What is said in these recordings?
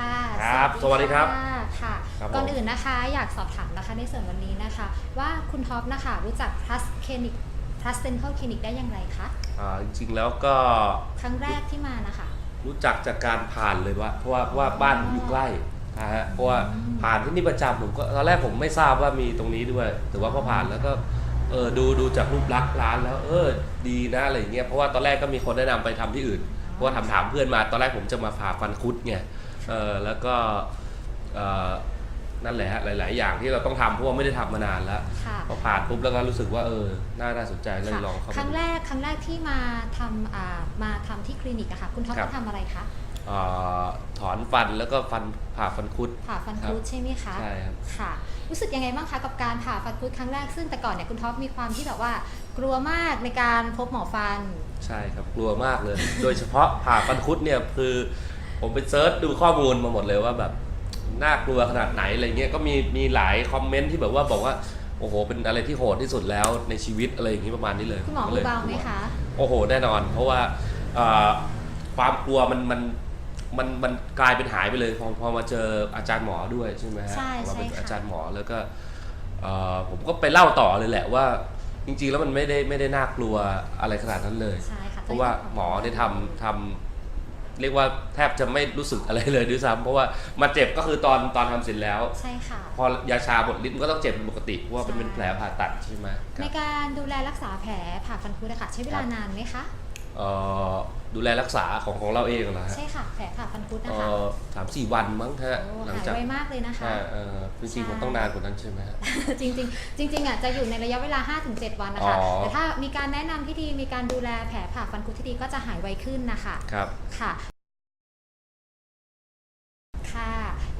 ค่ะครับสวัสดีครับะค่ะ ครับผม ก่อนอื่นนะคะอยากสอบถามนะคะในส่วนวันนี้นะคะ ว่าคุณท็อปนะคะรู้จัก plus clinic plus dental clinic ได้อย่างไรคะ อ่าจริงๆแล้วก็ครั้งแรกที่มานะคะ รู้จักจากการผ่านเลยว่าเพราะว่าว่าบ้านผมอยู่ใกล้นะฮะเพราะว่าอืม ผ่านที่นี่ประจำผมก็ตอนแรกผมไม่ทราบว่ามีตรงนี้ด้วย แต่ว่าพอผ่านแล้วก็เออดูดูจากรูปลักษณ์ร้านแล้ว เออดีนะอะไรอย่างเงี้ยเพราะว่าตอนแรกก็มีคนแนะนำไปทำที่อื่นเพราะว่าถามถามเพื่อนมาตอนแรกผมจะมาผ่าฟันคุดไง เออแล้วก็เออนั่นแหละฮะหลาย ๆ อย่างที่เราต้องทำเพราะว่าไม่ได้ทำมานานแล้วค่ะ พอผ่านปุ๊บแล้วก็รู้สึกว่าเออน่าน่าสนใจเลยค่ะลองเข้าครั้งมาดู แรกครั้งแรกที่มาทำอ่ามาทำที่คลินิกอะค่ะ คุณท็อปครับ มาทำอะไรคะเอ่อถอนฟันแล้วก็ฟันผ่าฟันคุด ผ่าฟันครับคุดใช่ไหมคะใช่ครับ ค่ะ รู้สึกยังไงบ้างคะกับการผ่าฟันคุดครั้งแรกซึ่งแต่ก่อนเนี่ยคุณท็อปมีความที่แบบว่ากลัวมากในการพบหมอฟัน ใช่ครับกลัวมากเลย โดยเฉพาะผ่าฟันคุดเนี่ยคือ ผมไปเซิร์ชดูข้อมูลมาหมดเลยว่าแบบน่ากลัวขนาดไหนอะไรเงี้ยก็มีมีหลายคอมเมนต์ที่แบบว่าบอกว่าโอ้โห เป็นอะไรที่โหดที่สุดแล้วในชีวิตอะไรอย่างนี้ประมาณนี้เลยคุณหมอก็มืลอยเบาไหมคะ โอ้โห แน่นอน เพราะว่าเอ่อความกลัวมันมันมันมันกลายเป็นหายไปเลยพอพอมาเจออาจารย์หมอด้วยใช่ไหมฮะใช่พอมาเป็นใช่ค่ะอาจารย์หมอแล้วก็เอ่อผมก็ไปเล่าต่อเลยแหละว่า จริงๆแล้วมันไม่ได้ไม่ได้น่ากลัวอะไรขนาดนั้นเลยใช่ค่ะเพราะว่าหมอได้ทำทำ เรียกว่าแทบจะไม่รู้สึกอะไรเลยด้วยซ้ำเพราะว่ามาเจ็บก็คือตอนตอนทำเสร็จแล้ว ใช่ค่ะ พอยาชาบดลิ้นก็ต้องเจ็บเป็นปกติเพราะว่ามันใช่เป็นแผลผ่าตัดใช่ไหมคในรับ การดูแลรักษาแผลผ่าฟันคุดอะค่ะใช้เวลาครับนานไหมคะ เอ่อดูแลรักษาของของเราเองเหรอฮะใช่ค่ะแผลผ่าฟันคุดนะเอ่คะอสามสี่วันมั้งฮะโอ้หลังหายจากไวมากเลยนะคะใช่เอ่อจริงๆผมต้องนานกว่านั้นใช่ไหมฮะ จริงๆจริงๆอะจะอยู่ในระยะเวลา 5-7 วันนะคะ อ๋อ แต่ถ้ามีการแนะนำที่ดีมีการดูแลแผลผ่าฟันคุดที่ดีก็จะหายไวขึ้นนะคะ ครับ ค่ะค่ะ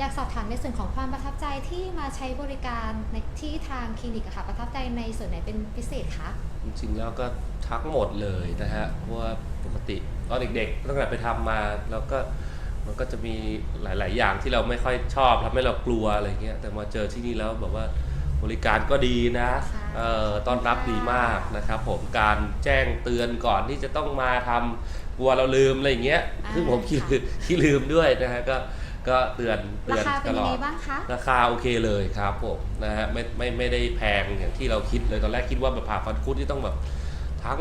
อยากสอบถามในส่วนของความประทับใจที่มาใช้บริการในที่ทางคลินิกอะค่ะ ประทับใจในส่วนไหนเป็นพิเศษคะ จริงๆแล้วก็ทั้งหมดเลยนะฮะเพราะว่าปกติตอนเด็กๆตั้งแต่ไปทำมาเราก็มันก็จะมีหลายๆ อย่างที่เราไม่ค่อยชอบทำให้เรากลัวอะไรเงี้ยแต่มาเจอที่นี่แล้วแบบว่าบริการก็ดีนะใช่เอ่อต้อนรับดีมากนะครับผมการแจ้งเตือนก่อนที่จะต้องมาทำกลัวเราลืมอะไรอย่างเงี้ยอ่าซึ่งผมขี้ค่ะลืมขี้ลืมด้วยนะฮะก็ ก็เตือนเตืราอนคาเป็ตนลยังอไงดบ้างคะราคาโอเคเลยครับผมนะฮะไม่ไม่ไม่ได้แพงอย่างที่เราคิดเลยตอนแรกคิดว่าแบบผ่าฟันคุดที่ต้องแบบทั้ง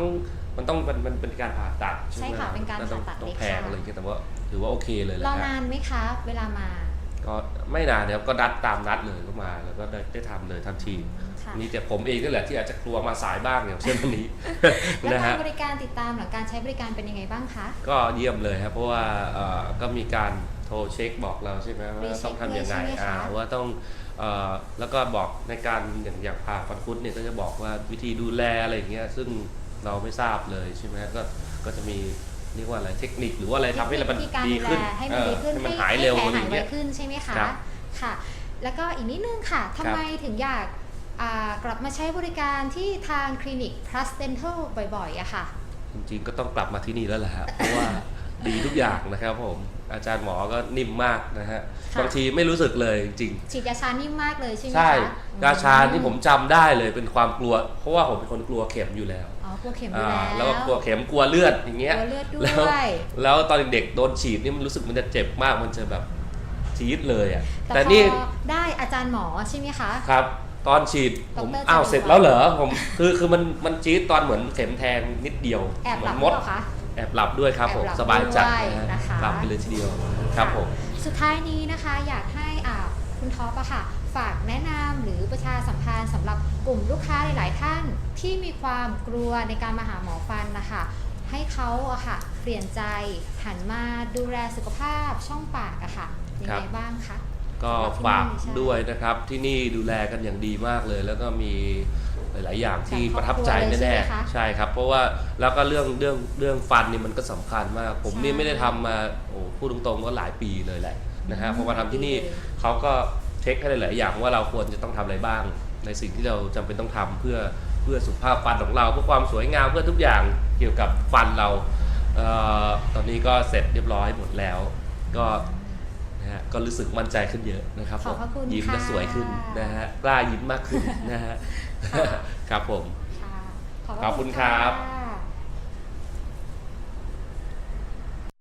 มันต้องมันมันเป็นการผ่าตัดใช่ไหมใช่ค่ะเป็นการต้องผ่าตัดต้องเล็กแพงค่ะอะไรอย่างเงี้ยแต่ว่าถือว่าโอเคเลยแหรละอฮะนานไหมคะ เวลามา ก็ไม่นานนะครับก็นัดตามนัดเลยก็มาแล้วก็ได้ได้ทำเลยทันทีค่ะมีแต่ผมเองนั่นแหละที่อาจจะกลัวมาสายบ้างอย่างเช่นวันนี้และนะกาฮะรบริการติดตามหลังการใช้บริการเป็นยังไงบ้างคะก็เยี่ยมเลยครับเพราะว่าเอ่อก็มีการ โทรเช็คบอกเราใช่ไหมว่ารีเช็คต้องทำยังไงด้วยใช่ไหมคะ อ่าว่าต้องเอ่อแล้วก็บอกในการอย่างอย่างผ่าฟันคุดเนี่ยก็จะบอกว่าวิธีดูแลอะไรอย่างเงี้ยซึ่งเราไม่ทราบเลยใช่ไหมก็ก็จะมีเรียกว่าอะไรเทคนิคหรือว่าอะไรทำให้มันวิธีการดีดูขึ้นแลให้มันดีขึ้นเออให้มันหายเร็วให้อะไรแผลอหายย่างไวเงี้ย ขึ้นใช่ไหมคะครับค่ะ แล้วก็อีกนิดนึงค่ะทำไมถึงอยากอ่ากลับมาใช้บริการที่ทางคลินิก plus dental บ่อยๆอะค่ะ จริงๆก็ต้องกลับมาที่นี่แล้วแหละฮะเพราะว่า ดีทุกอย่างนะครับผมอาจารย์หมอก็นิ่มมากนะฮะค่ะ บางทีไม่รู้สึกเลยจริงฉีดยาชานิ่มมากเลยใช่ไหมๆใช่คะยาชาที่ผมจำได้เลยเป็นความกลัว เพราะว่าผมเป็นคนกลัวเข็มอยู่แล้วอ๋อกลัวเข็มอยู่อ่าแล้วแล้วก็กลัวเข็มกลัวเลือดอย่างเงี้ย กลัวเลือดด้แล้ว วย แล้วตอนเด็กๆโดนฉีดนี่มันรู้สึกมันจะเจ็บมากมันจะแบบจี๊ดเลยอะแต่แต่พอนี่ได้อาจารย์หมอใช่ไหมคะ ครับตอนฉีดผมดรอ้าวจะดูเสร็จแล้วเหรอผมคือคือมันมันจี๊ดตอนเหมือนเข็มแทงนิดเดียวแอบเหหมืลัอบนหมรือด เปล่าคะ แอบหลับด้วยครับผมแอบหลับสบายจัดด้วยนะฮะนะคะ หลับไปเลยทีเดียวครับผม สุดท้ายนี้นะคะอยากให้อ่าคุณท็อปอะค่ะ ฝากแนะนำหรือประชาสัมพันธ์สำหรับกลุ่มลูกค้าหลาย ๆ ท่านที่มีความกลัวในการมาหาหมอฟันนะคะ ให้เขาอะค่ะ เปลี่ยนใจหันมาดูแลสุขภาพช่องปากอะค่ะยังครัไงบ บ้างคะ ก็สำหรับที่ฝากนี่ใช่ด้วยนะครับที่นี่ดูแลกันอย่างดีมากเลย แล้วก็มี หลาย ๆ อย่างที่แบบครอบประทับใจครัวเลยแน่ใช่ไหมคะๆใช่ครับ เพราะว่าแล้วก็เรื่องเรื่องเรื่องฟันนี่มันก็สำคัญมาก ผมใช่นี่ไม่ได้ทำมาโอ้พูดตรง ๆ ก็หลายปีเลยแหละนะฮะอืมพอมาทำที่นี่ดีเลยเขาก็เช็คให้หลาย ๆ อย่างว่าเราควรจะต้องทำอะไรบ้าง ในสิ่งที่เราจำเป็นต้องทำเพื่อเพื่อสุขภาพฟันของเราเพื่อความสวยงามเพื่อทุกอย่างเกี่ยวกับฟันเราเอ่อตอนนี้ก็เสร็จเรียบร้อยหมดแล้ว ก็ นะฮะก็รู้สึกมั่นใจขึ้นเยอะนะครับขอบพระคุณยิ้มและค่ะ สวยขึ้นนะฮะกล้ายิ้มมากขึ้นนะฮะค่ะครับผมค่ะขอบคุณครับะ